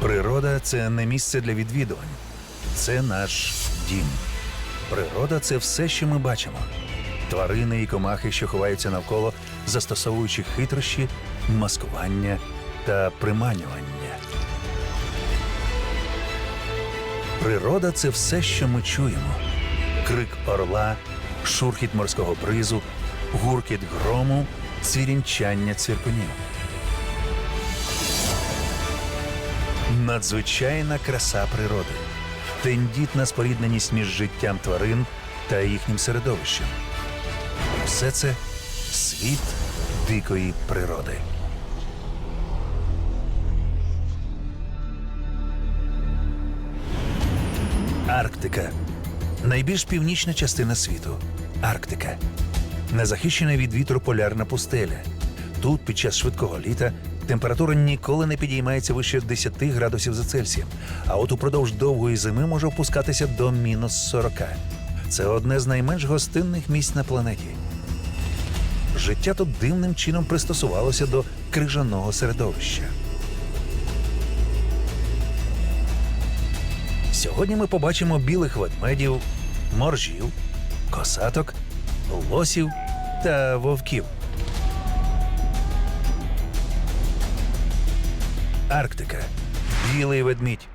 Природа це не місце для відвідувань, це наш дім. Природа це все, що ми бачимо. Тварини і комахи, що ховаються навколо, застосовуючи хитрощі, маскування та приманювання. Природа це все, що ми чуємо: крик орла, шурхіт морського бризу, гуркіт грому, цвірінчання цвіркунів. Надзвичайна краса природи, тендітна спорідненість між життям тварин та їхнім середовищем. Все це світ дикої природи. Арктика найбільш північна частина світу. Арктика незахищена від вітру полярна пустеля. Тут під час швидкого літа температура ніколи не підіймається вище 10 градусів за Цельсієм, а от упродовж довгої зими може опускатися до мінус 40. Це одне з найменш гостинних місць на планеті. Життя тут дивним чином пристосувалося до крижаного середовища. Сьогодні ми побачимо білих ведмедів, моржів, косаток, лосів та вовків. Арктика. Білий ведмідь.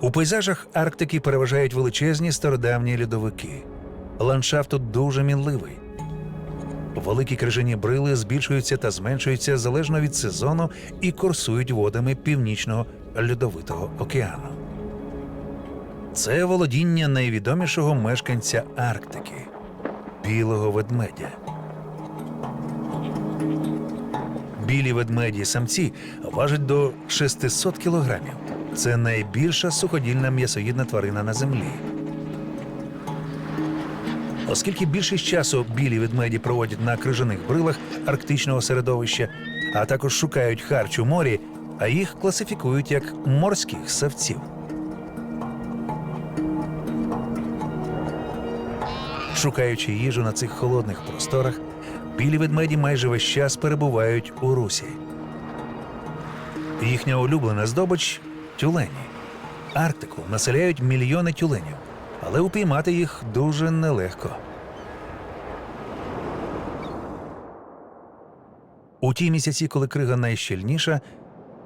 У пейзажах Арктики переважають величезні стародавні льодовики. Ландшафт тут дуже мінливий. Великі крижані брили збільшуються та зменшуються залежно від сезону і курсують водами північного льодовитого океану. Це володіння найвідомішого мешканця Арктики білого ведмедя. Білі ведмеді самці важать до 600 кілограмів. Це найбільша суходільна м'ясоїдна тварина на землі. Оскільки більшість часу білі ведмеді проводять на крижаних брилах арктичного середовища, а також шукають харч у морі, а їх класифікують як морських савців. Шукаючи їжу на цих холодних просторах, білі ведмеді майже весь час перебувають у русі. Їхня улюблена здобич тюлені. Арктику населяють мільйони тюленів, але упіймати їх дуже нелегко. У ті місяці, коли крига найщільніша,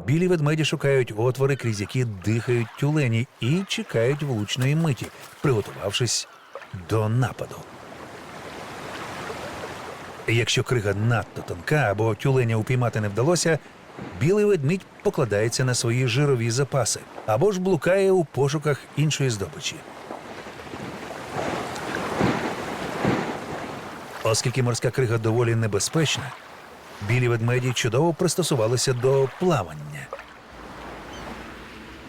білі ведмеді шукають отвори, крізь які дихають тюлені, і чекають влучної миті, приготувавшись до нападу. Якщо крига надто тонка або тюленя упіймати не вдалося, білий ведмідь покладається на свої жирові запаси або ж блукає у пошуках іншої здобичі. Оскільки морська крига доволі небезпечна, білі ведмеді чудово пристосувалися до плавання.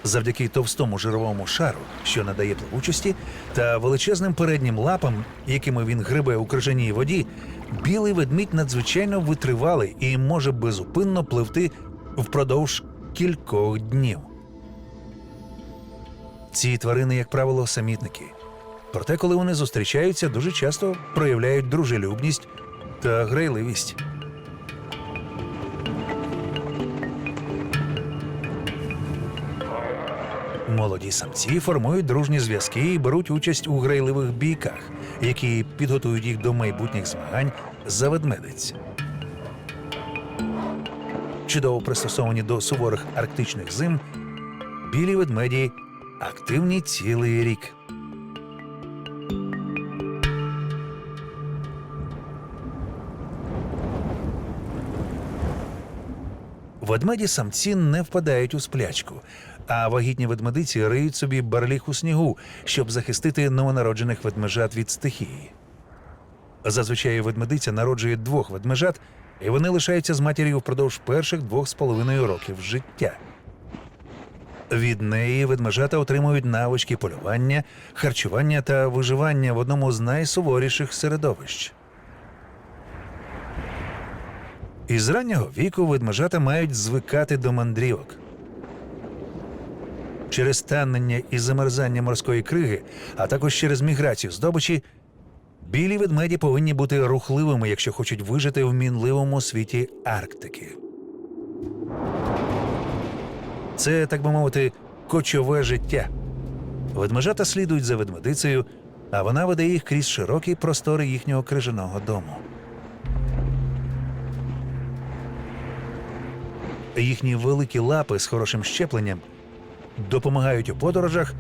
Завдяки товстому жировому шару, що надає плавучості, та величезним переднім лапам, якими він грибе у крижаній воді, білий ведмідь надзвичайно витривалий і може безупинно пливти впродовж кількох днів. Ці тварини, як правило, самітники. Проте, коли вони зустрічаються, дуже часто проявляють дружелюбність та грайливість. Молоді самці формують дружні зв'язки і беруть участь у грайливих бійках, які підготують їх до майбутніх змагань за ведмедиць. Чудово пристосовані до суворих арктичних зим, білі ведмеді активні цілий рік. Ведмеді самці не впадають у сплячку, а вагітні ведмедиці риють собі барліг у снігу, щоб захистити новонароджених ведмежат від стихії. Зазвичай ведмедиця народжує двох ведмежат, і вони лишаються з матір'ю впродовж перших двох з половиною років життя. Від неї ведмежата отримують навички полювання, харчування та виживання в одному з найсуворіших середовищ. Із раннього віку ведмежата мають звикати до мандрівок. Через танення і замерзання морської криги, а також через міграцію здобичі, білі ведмеді повинні бути рухливими, якщо хочуть вижити в мінливому світі Арктики. Це, так би мовити, кочове життя. Ведмежата слідують за ведмедицею, а вона веде їх крізь широкі простори їхнього крижаного дому. Їхні великі лапи з хорошим щепленням допомагають у подорожах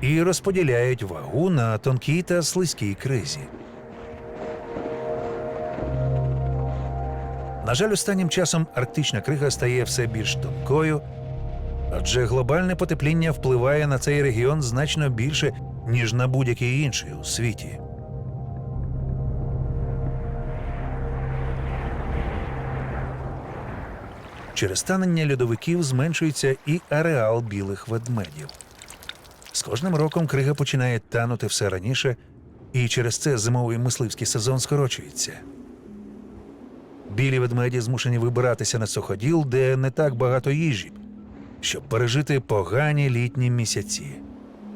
і розподіляють вагу на тонкій та слизькій кризі. На жаль, останнім часом арктична крига стає все більш тонкою, адже глобальне потепління впливає на цей регіон значно більше, ніж на будь-який інший у світі. Через танення льодовиків зменшується і ареал білих ведмедів. З кожним роком крига починає танути все раніше, і через це зимовий мисливський сезон скорочується. Білі ведмеді змушені вибиратися на суходіл, де не так багато їжі, щоб пережити погані літні місяці.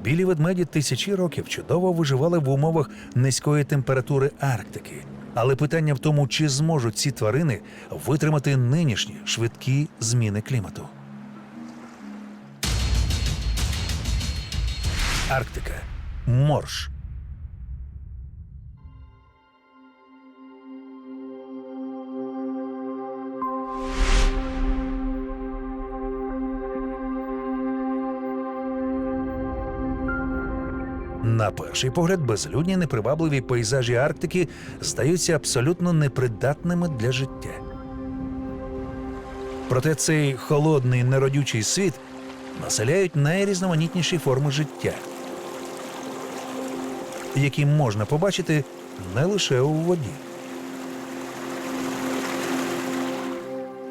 Білі ведмеді тисячі років чудово виживали в умовах низької температури Арктики. Але питання в тому, чи зможуть ці тварини витримати нинішні швидкі зміни клімату. Арктика. Морж. На перший погляд, безлюдні непривабливі пейзажі Арктики здаються абсолютно непридатними для життя. Проте цей холодний неродючий світ населяють найрізноманітніші форми життя, які можна побачити не лише у воді.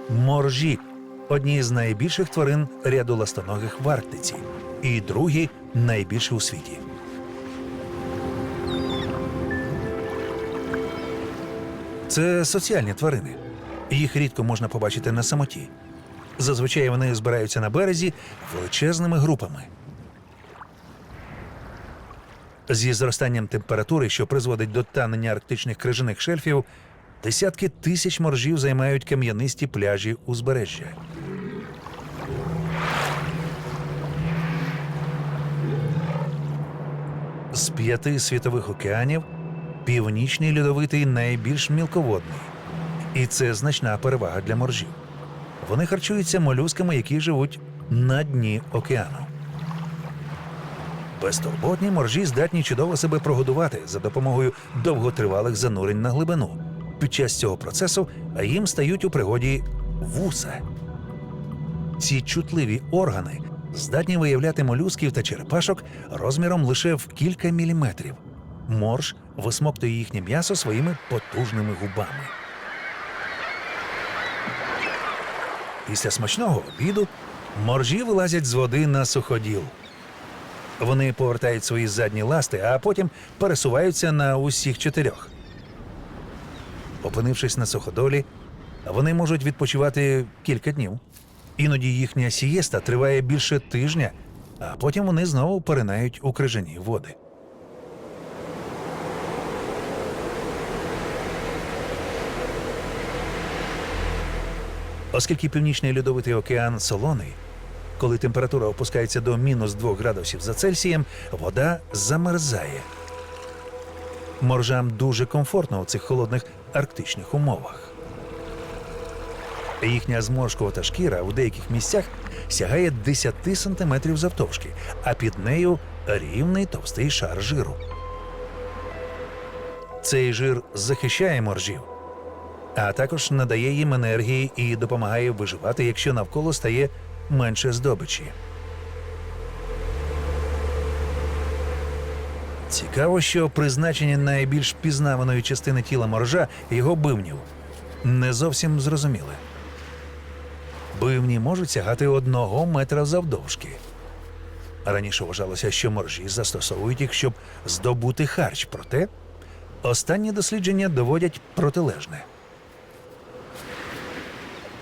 Моржі одні з найбільших тварин ряду ластоногих в Арктиці, і другі найбільші у світі. Це соціальні тварини. Їх рідко можна побачити на самоті. Зазвичай вони збираються на березі величезними групами. Зі зростанням температури, що призводить до танення арктичних крижаних шельфів, десятки тисяч моржів займають кам'янисті пляжі узбережжя. З п'яти світових океанів північний льодовитий найбільш мілководний, і це значна перевага для моржів. Вони харчуються молюсками, які живуть на дні океану. Безтурботні моржі здатні чудово себе прогодувати за допомогою довготривалих занурень на глибину. Під час цього процесу їм стають у пригоді вуса. Ці чутливі органи здатні виявляти молюсків та черепашок розміром лише в кілька міліметрів. Морж висмоктує їхнє м'ясо своїми потужними губами. Після смачного обіду моржі вилазять з води на суходіл. Вони повертають свої задні ласти, а потім пересуваються на усіх чотирьох. Опинившись на суходолі, вони можуть відпочивати кілька днів. Іноді їхня сієста триває більше тижня, а потім вони знову поринають у крижані води. Оскільки північний льодовитий океан солоний, коли температура опускається до мінус 2 градусів за Цельсієм, вода замерзає. Моржам дуже комфортно у цих холодних арктичних умовах. Їхня зморшкувата шкіра у деяких місцях сягає 10 сантиметрів завтовшки, а під нею рівний товстий шар жиру. Цей жир захищає моржів, а також надає їм енергії і допомагає виживати, якщо навколо стає менше здобичі. Цікаво, що призначення найбільш пізнаваної частини тіла моржа його бивнів не зовсім зрозуміле. Бивні можуть сягати одного метра завдовжки. Раніше вважалося, що моржі застосовують їх, щоб здобути харч, проте останні дослідження доводять протилежне.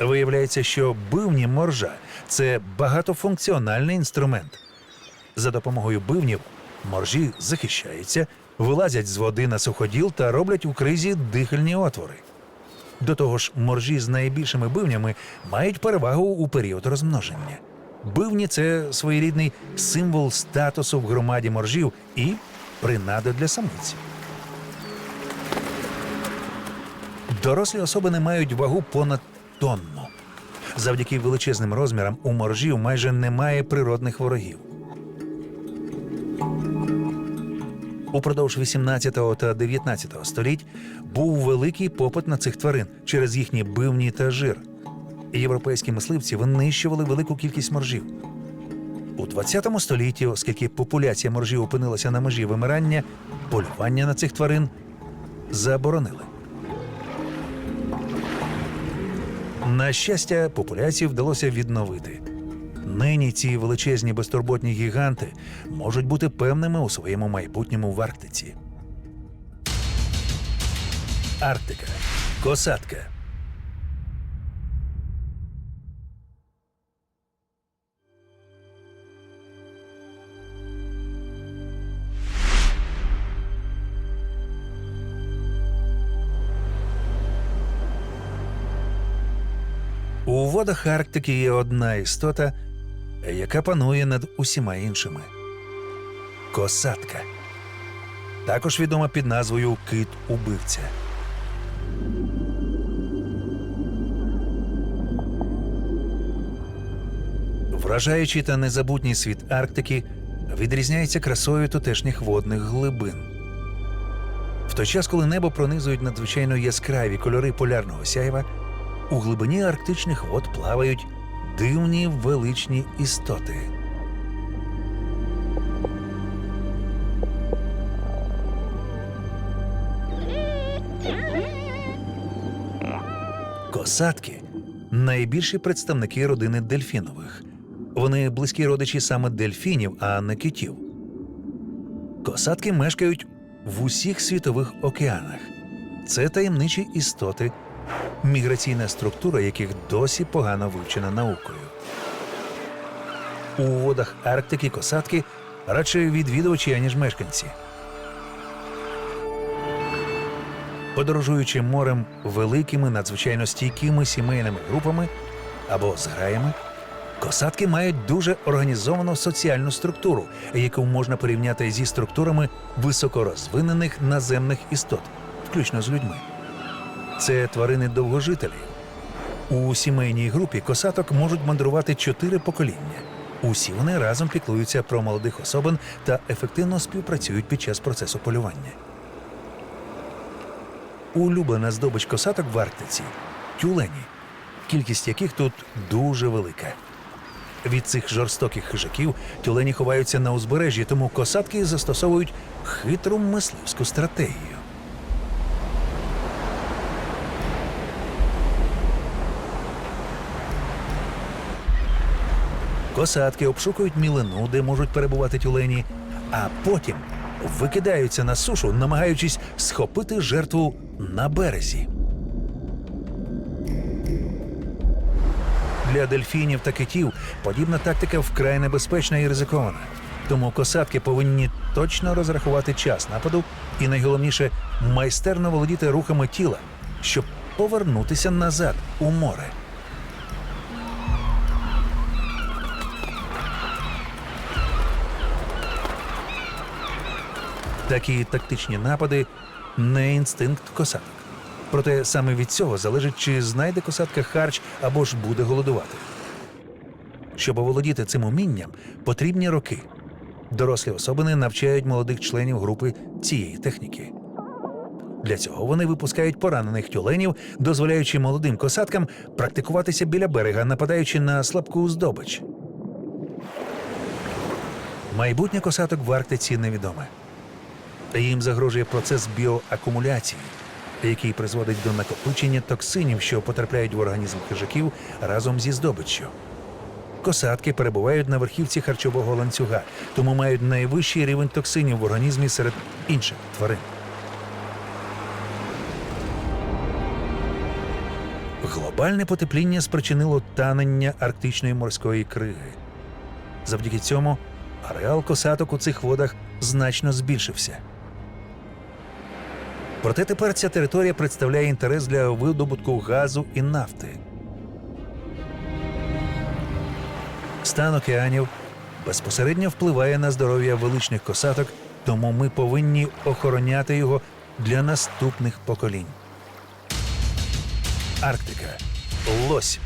Виявляється, що бивні моржа це багатофункціональний інструмент, За допомогою бивнів моржі захищаються, вилазять з води на суходіл та роблять у кризі дихальні отвори. До того ж, моржі з найбільшими бивнями мають перевагу у період розмноження. Бивні це своєрідний символ статусу в громаді моржів і принада для самиць. Дорослі особини мають вагу понад тонну. Завдяки величезним розмірам у моржів майже немає природних ворогів. Упродовж 18 та 19 століть був великий попит на цих тварин через їхні бивні та жир. Європейські мисливці винищували велику кількість моржів. У 20 столітті, оскільки популяція моржів опинилася на межі вимирання, полювання на цих тварин заборонили. На щастя, популяцію вдалося відновити. Нині ці величезні безтурботні гіганти можуть бути певними у своєму майбутньому в Арктиці. Арктика. Косатка. Водах Арктики є одна істота, яка панує над усіма іншими косатка. Також відома під назвою Кит убивця. Вражаючий та незабутній світ Арктики відрізняється красою тутешніх водних глибин. В той час, коли небо пронизують надзвичайно яскраві кольори полярного сяйва, у глибині арктичних вод плавають дивні величні істоти. Косатки найбільші представники родини дельфінових. Вони близькі родичі саме дельфінів, а не китів. Косатки мешкають в усіх світових океанах. Це таємничі істоти, міграційна структура яких досі погано вивчена наукою. У водах Арктики косатки радше відвідувачі, аніж мешканці. Подорожуючи морем великими надзвичайно стійкими сімейними групами або зграями, косатки мають дуже організовану соціальну структуру, яку можна порівняти зі структурами високорозвинених наземних істот, включно з людьми. Це тварини довгожителі. У сімейній групі косаток можуть мандрувати чотири покоління. Усі вони разом піклуються про молодих особин та ефективно співпрацюють під час процесу полювання. Улюблена здобич косаток в Арктиці тюлені, кількість яких тут дуже велика. Від цих жорстоких хижаків тюлені ховаються на узбережжі, тому косатки застосовують хитру мисливську стратегію. Косатки обшукують мілину, де можуть перебувати тюлені, а потім викидаються на сушу, намагаючись схопити жертву на березі. Для дельфінів та китів подібна тактика вкрай небезпечна і ризикована. Тому косатки повинні точно розрахувати час нападу і найголовніше майстерно володіти рухами тіла, щоб повернутися назад у море. Такі тактичні напади не інстинкт косаток. Проте саме від цього залежить, чи знайде косатка харч або ж буде голодувати. Щоб оволодіти цим умінням, потрібні роки. Дорослі особини навчають молодих членів групи цієї техніки. Для цього вони випускають поранених тюленів, дозволяючи молодим косаткам практикуватися біля берега, нападаючи на слабку здобич. Майбутнє косаток в Арктиці невідоме. Їм загрожує процес біоакумуляції, який призводить до накопичення токсинів, що потрапляють в організм хижаків разом зі здобиччю. Косатки перебувають на верхівці харчового ланцюга, тому мають найвищий рівень токсинів в організмі серед інших тварин. Глобальне потепління спричинило танення арктичної морської криги. Завдяки цьому ареал косаток у цих водах значно збільшився. Проте тепер ця територія представляє інтерес для видобутку газу і нафти. Стан океанів безпосередньо впливає на здоров'я величних косаток, тому ми повинні охороняти його для наступних поколінь. Арктика. Лось.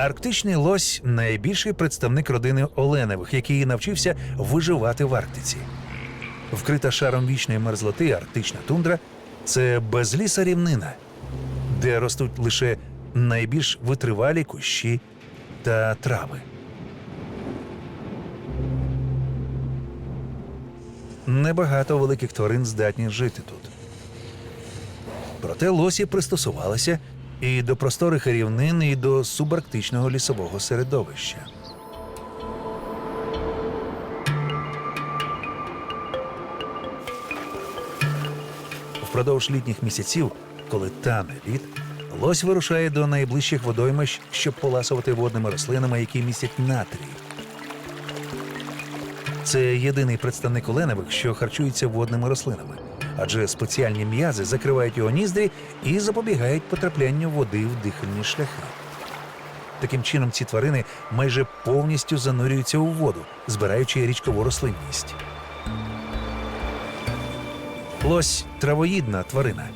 Арктичний лось найбільший представник родини Оленевих, який навчився виживати в Арктиці. Вкрита шаром вічної мерзлоти арктична тундра це безліса рівнина, де ростуть лише найбільш витривалі кущі та трави. Небагато великих тварин здатні жити тут. Проте лосі пристосувалися і до просторих рівнин, і до субарктичного лісового середовища. Впродовж літніх місяців, коли тане лід, лось вирушає до найближчих водоймищ, щоб поласувати водними рослинами, які містять натрій. Це єдиний представник оленевих, що харчується водними рослинами, адже спеціальні м'язи закривають його ніздрі і запобігають потраплянню води в дихальні шляхи. Таким чином, ці тварини майже повністю занурюються у воду, збираючи річкову рослинність. Лось травоїдна тварина.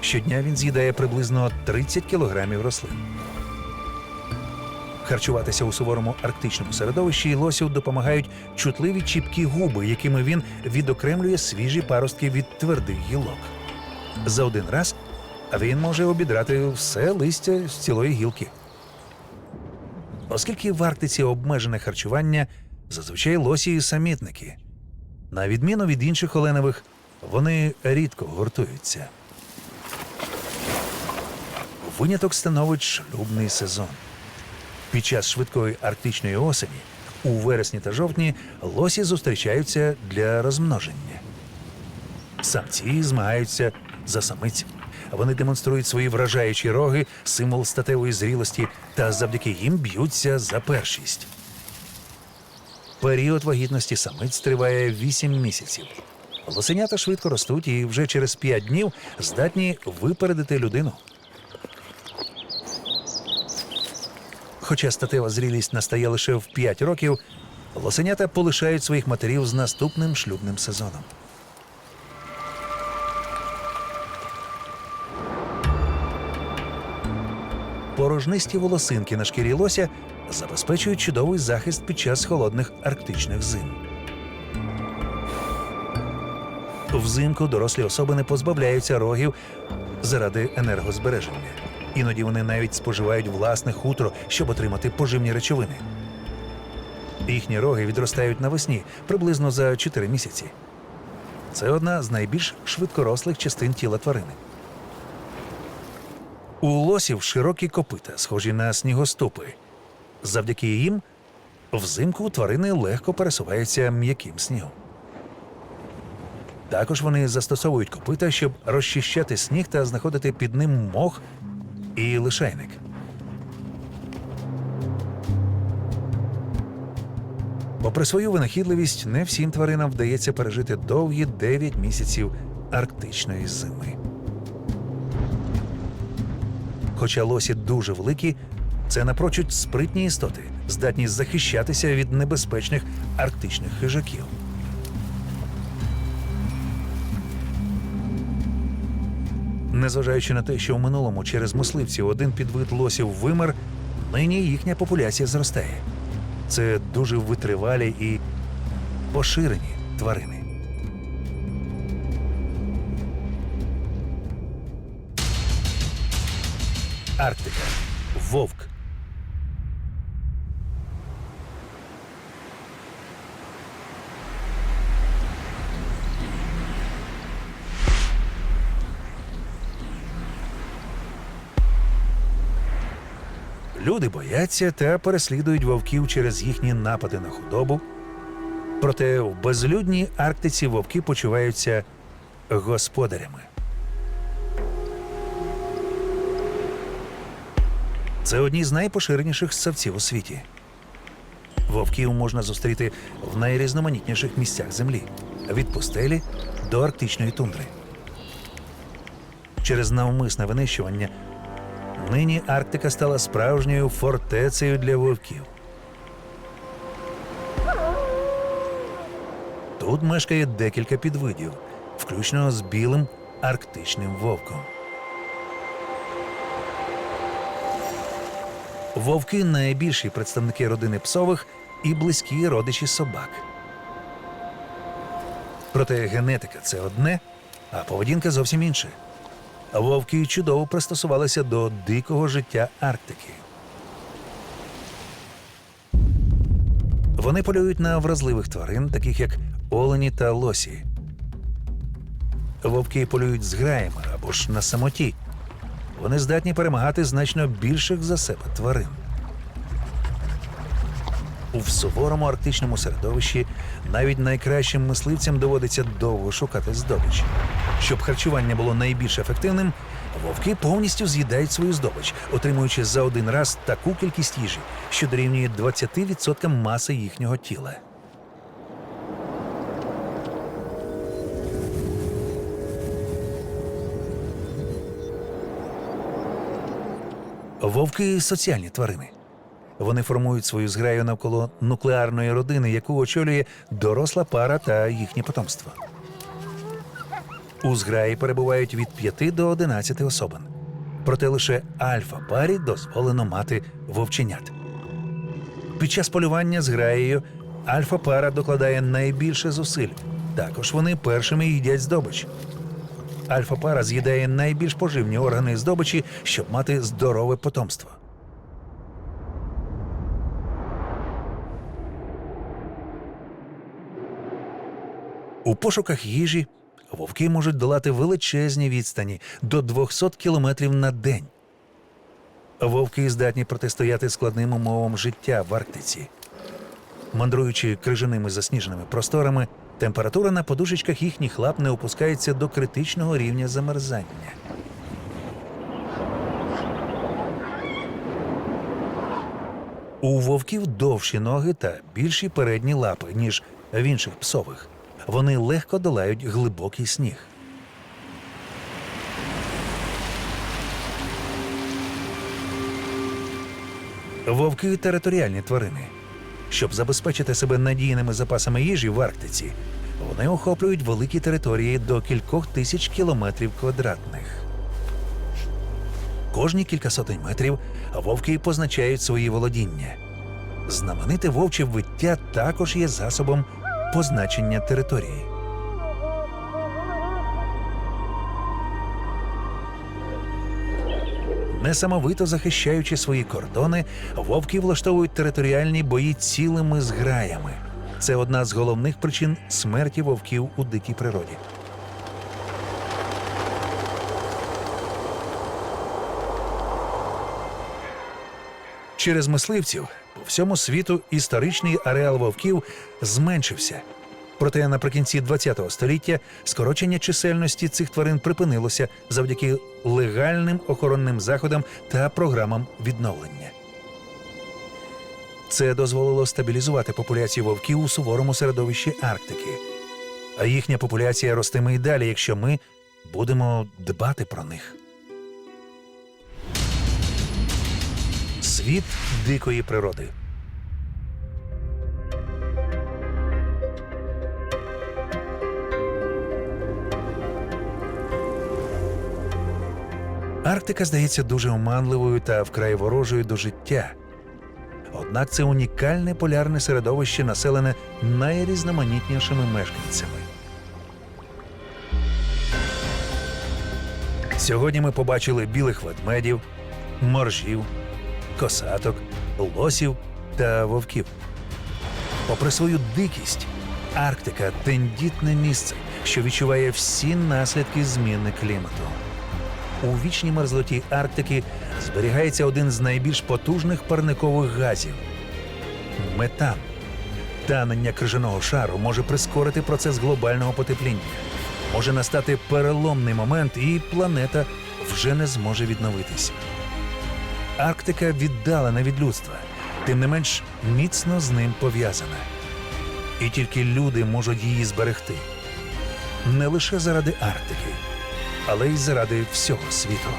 Щодня він з'їдає приблизно 30 кілограмів рослин. Харчуватися у суворому арктичному середовищі лосю допомагають чутливі чіпкі губи, якими він відокремлює свіжі паростки від твердих гілок. За один раз він може обідрати все листя з цілої гілки. Оскільки в Арктиці обмежене харчування, зазвичай лосі і самітники. На відміну від інших оленових, вони рідко гуртуються. Виняток становить шлюбний сезон. Під час швидкої арктичної осені у вересні та жовтні лосі зустрічаються для розмноження. Самці змагаються за самиць. Вони демонструють свої вражаючі роги, символ статевої зрілості, та завдяки їм б'ються за першість. Період вагітності самиць триває 8 місяців. Лосенята швидко ростуть і вже через 5 днів здатні випередити людину. Хоча статева зрілість настає лише в 5 років, лосенята полишають своїх матерів з наступним шлюбним сезоном. Порожнисті волосинки на шкірі лося забезпечують чудовий захист під час холодних арктичних зим. Взимку дорослі особини позбавляються рогів заради енергозбереження. Іноді вони навіть споживають власне хутро, щоб отримати поживні речовини. Їхні роги відростають навесні приблизно за 4 місяці. Це одна з найбільш швидкорослих частин тіла тварини. У лосів широкі копита, схожі на снігоступи. Завдяки їм взимку тварини легко пересуваються м'яким снігом. Також вони застосовують копита, щоб розчищати сніг та знаходити під ним мох і лишайник. Попри свою винахідливість, не всім тваринам вдається пережити довгі 9 місяців арктичної зими. Хоча лосі дуже великі, це напрочуд спритні істоти, здатні захищатися від небезпечних арктичних хижаків. Незважаючи на те, що в минулому через мисливців один підвид лосів вимер, нині їхня популяція зростає. Це дуже витривалі і поширені тварини. Арктика. Вовк. Люди бояться та переслідують вовків через їхні напади на худобу. Проте в безлюдній Арктиці вовки почуваються господарями. Це одні з найпоширеніших ссавців у світі. Вовків можна зустріти в найрізноманітніших місцях землі від пустелі до арктичної тундри. Через навмисне винищування нині Арктика стала справжньою фортецею для вовків. Тут мешкає декілька підвидів, включно з білим арктичним вовком. Вовки найбільші представники родини псових і близькі родичі собак. Проте генетика це одне, а поведінка зовсім інше. Вовки чудово пристосувалися до дикого життя Арктики. Вони полюють на вразливих тварин, таких як олені та лосі. Вовки полюють з граями або ж на самоті. Вони здатні перемагати значно більших за себе тварин. У суворому арктичному середовищі навіть найкращим мисливцям доводиться довго шукати здобич. Щоб харчування було найбільш ефективним, вовки повністю з'їдають свою здобич, отримуючи за один раз таку кількість їжі, що дорівнює 20% маси їхнього тіла. Вовки соціальні тварини. Вони формують свою зграю навколо нуклеарної родини, яку очолює доросла пара та їхнє потомство. У зграї перебувають від 5 до 11 особин. Проте лише альфа-парі дозволено мати вовченят. Під час полювання з граєю альфа-пара докладає найбільше зусиль. Також вони першими їдять здобич. Альфа-пара з'їдає найбільш поживні органи здобичі, щоб мати здорове потомство. У пошуках їжі вовки можуть долати величезні відстані до 200 кілометрів на день. Вовки здатні протистояти складним умовам життя в Арктиці. Мандруючи крижаними засніженими просторами, температура на подушечках їхніх лап не опускається до критичного рівня замерзання. У вовків довші ноги та більші передні лапи, ніж в інших псових. Вони легко долають глибокий сніг. Вовки територіальні тварини. Щоб забезпечити себе надійними запасами їжі в Арктиці, вони охоплюють великі території до кількох тисяч кілометрів квадратних. Кожні кілька сотень метрів вовки позначають свої володіння. Знамените вовче виття також є засобом позначення території. Несамовито захищаючи свої кордони, вовки влаштовують територіальні бої цілими зграями. Це одна з головних причин смерті вовків у дикій природі. Через мисливців по всьому світу історичний ареал вовків зменшився. Проте наприкінці ХХ століття скорочення чисельності цих тварин припинилося завдяки легальним охоронним заходам та програмам відновлення. Це дозволило стабілізувати популяцію вовків у суворому середовищі Арктики. А їхня популяція ростиме й далі, якщо ми будемо дбати про них. Світ дикої природи. Арктика здається дуже оманливою та вкрай ворожою до життя. Однак це унікальне полярне середовище, населене найрізноманітнішими мешканцями. Сьогодні ми побачили білих ведмедів, моржів, косаток, лосів та вовків. Попри свою дикість, Арктика тендітне місце, що відчуває всі наслідки зміни клімату. у вічній мерзлоті Арктики зберігається один з найбільш потужних парникових газів метан. Танення крижаного шару може прискорити процес глобального потепління. Може настати переломний момент, і планета вже не зможе відновитись. Арктика віддалена від людства, тим не менш міцно з ним пов'язана. І тільки люди можуть її зберегти. Не лише заради Арктики, але й заради всього світу.